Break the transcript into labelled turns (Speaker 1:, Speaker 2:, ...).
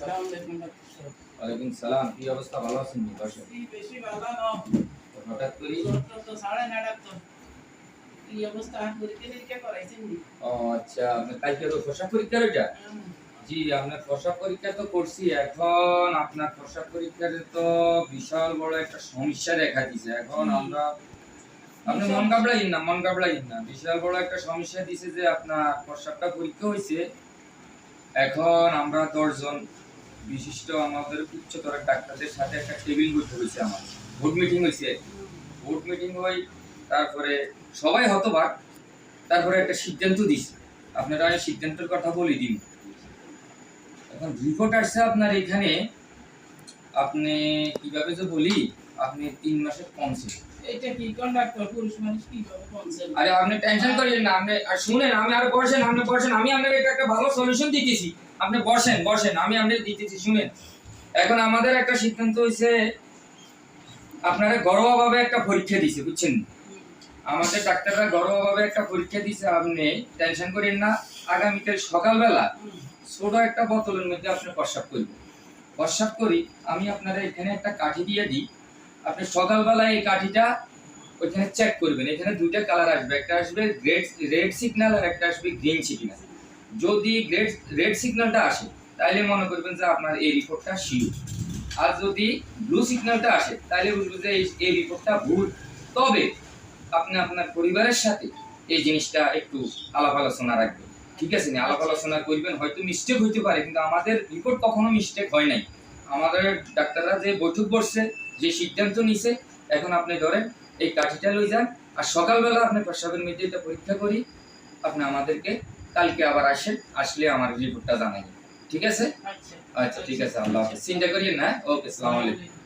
Speaker 1: ওয়ালাইকুম সালাম কি অবস্থা? ভালো আছেন নি
Speaker 2: বেশি ভালো না
Speaker 1: হঠাৎ করে?
Speaker 2: তো সাড়ে না ডাক্তার। কি অবস্থা পরীক্ষা নিরীক্ষা করাইছেন
Speaker 1: ও আচ্ছা আপনি কালকে তো পোশাক পরীক্ষার ওইটা জি আপনার পোশাক পরীক্ষা তো করছি। এখন আপনার পোশাক পরীক্ষার তো বিশাল বড় একটা সমস্যা দেখা দিছে। এখন আমরা আপনি মন ঘাবড়াইন না মন ঘাবড়াইন না। বিশাল বড় একটা সমস্যা দিছে যে আপনার পোশাকটা পরীক্ষা হয়েছে এখন আমরা দশজন বিশিষ্ট আমাদের উচ্চতর ডাক্তারদের সাথে একটা টেবিল বৈঠক হয়েছে আমার। বোর্ড মিটিং হয়েছে।
Speaker 2: হুম,
Speaker 1: বোর্ড মিটিং হই তারপরে সবাই হতবাক তারপরে একটা সিদ্ধান্ত দিছে। আপনারা সিদ্ধান্তের কথা বলে দিন। এখন রিপোর্ট আসছে আপনার এখানে আপনি কীভাবে যে বলি আপনি তিন মাসের কমছে
Speaker 2: এইটা কি কোন পুরুষ মানুষ কীভাবে কনসেল
Speaker 1: আরে আপনি টেনশন করিয়েন না আপনি আর শুনেন আমি আর বসেন আপনি বসেন আমি আপনাকে এটা একটা ভালো সলিউশন দিতেছি। আপনি বসেন বসেন আমি আপনাকে দিতেছি শুনেন। এখন আমাদের একটা সিদ্ধান্ত হয়েছে আপনারা ঘরোয়াভাবে একটা পরীক্ষা দিছে বুঝছেন? আমাদের ডাক্তাররা ঘরোয়াভাবে একটা পরীক্ষা দিছে আপনি টেনশন করেন না আগামীকাল সকালবেলা ছোট একটা বোতলের মধ্যে আপনি প্রস্রাব করবেন। প্রস্রাব করি আমি আপনারা এখানে একটা কাঠি দিয়ে দিই। আপনি সকালবেলায় এই কাঠিটা ওইখানে চেক করবেন। এখানে দুইটা কালার আসবে। একটা আসবে রেড রেড সিগন্যাল আর একটা আসবে গ্রিন সিগন্যাল যদি রেড রেড সিগন্যালটা আসে তাহলে মনে করবেন যে আপনার এই রিপোর্টটা শিওর আর যদি ব্লু সিগন্যালটা আসে তাহলে বুঝবেন যে এই- রিপোর্টটা ভুল। তবে আপনি আপনার পরিবারের সাথে এই জিনিসটা একটু আলাপ আলোচনা রাখবেন। ঠিক আছে? না আলাপ আলোচনা করবেন। হয়তো মিস্টেক হইতে পারে, কিন্তু আমাদের রিপোর্ট কখনো মিস্টেক হয় নাই। আমাদের ডাক্তাররা যে বৈঠক বসছে যে সিদ্ধান্ত নিছে এখন আপনি ধরেন এই কাঠিটা লই যান আর সকালবেলা আপনি প্রস্রাবের মধ্যে এটা পরীক্ষা করি আপনি আমাদেরকে কালকে আবার আসেন আসলে আমার রিপোর্টটা জানাই ঠিক আছে?
Speaker 2: আচ্ছা।
Speaker 1: আচ্ছা ঠিক আছে আল্লাহ হাফেজ। চিন্তা করিয়েন না ওকে সালাম আলাইকুম।